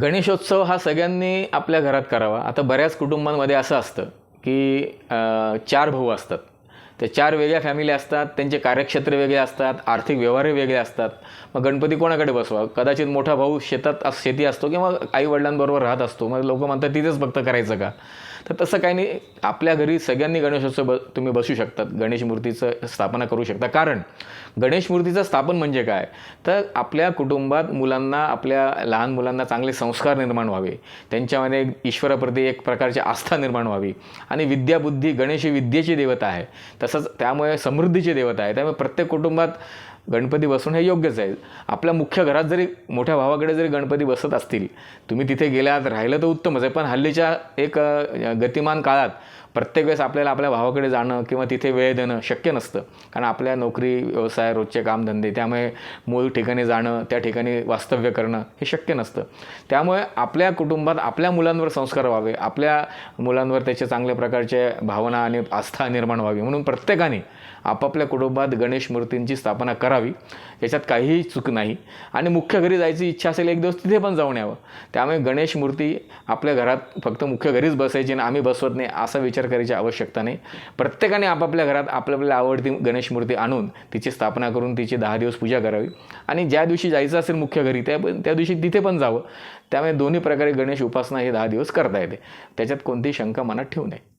गणेशोत्सव हा सगळ्यांनी आपल्या घरात करावा. आता बऱ्याच कुटुंबांमध्ये असं असतं की चार भाऊ असतात. त्या चार वेगळ्या फॅमिली असतात त्यांचे कार्यक्षेत्र वेगळे असतात आर्थिक व्यवहारही वेगळे असतात. मग गणपती कोणाकडे बसवा? कदाचित मोठा भाऊ शेतात अस- शेती असतो किंवा आई वडिलांबरोबर राहत असतो. मग लोक म्हणतात तिथेच फक्त करायचं का? तर तसं काही नाही आपल्या घरी सगळ्यांनी गणेशोत्सव ब तुम्ही बसू शकतात. गणेश मूर्तीचं स्थापना करू शकता. कारण गणेश मूर्तीचं स्थापन म्हणजे काय? तर आपल्या कुटुंबात मुलांना आपल्या लहान मुलांना चांगले संस्कार निर्माण व्हावे. त्यांच्यामध्ये ईश्वराप्रती एक प्रकारची आस्था निर्माण व्हावी. आणि विद्याबुद्धी गणेश ही विद्येची देवता आहे. तसंच त्यामुळे समृद्धीची देवता आहे. त्यामुळे प्रत्येक कुटुंबात गणपती बसवणं हे योग्यच आहे आपल्या मुख्य घरात जरी मोठ्या भावाकडे जरी गणपती बसत असतील तुम्ही तिथे गेल्यात राहिलं तर उत्तमच आहे. पण हल्लीच्या एक गतिमान काळात प्रत्येक वेळेस आपल्याला आपल्या भावाकडे जाणं किंवा तिथे वेळ देणं शक्य नसतं. कारण आपल्या नोकरी व्यवसाय रोजचे कामधंदे त्यामुळे मूळ ठिकाणी जाणं त्या ठिकाणी वास्तव्य करणं हे शक्य नसतं. त्यामुळे आपल्या कुटुंबात आपल्या मुलांवर संस्कार व्हावे आपल्या मुलांवर त्याचे चांगल्या प्रकारचे भावना आणि आस्था निर्माण व्हावी. म्हणून प्रत्येकाने आपापल्या कुटुंबात गणेश मूर्तींची स्थापना करावी. याच्यात काहीही चूक नाही. आणि मुख्य घरी जायची इच्छा असेल एक दिवस तिथे पण जाऊन यावं. त्यामुळे गणेश मूर्ती आपल्या घरात फक्त मुख्य घरीच बसायची आणि आम्ही बसवत नाही असा विचार करायची आवश्यकता नाही. प्रत्येकाने आपापल्या घरात आपल्या आपल्या आवडती गणेश मूर्ती आणून तिची स्थापना करून तिची दहा दिवस पूजा करावी. आणि ज्या दिवशी जायचं असेल मुख्य घरी त्या त्या दिवशी तिथे पण जावं. त्यामुळे दोन्ही प्रकारे गणेश उपासना हे दहा दिवस करता येते. त्याच्यात कोणतीही शंका मनात ठेवू नये.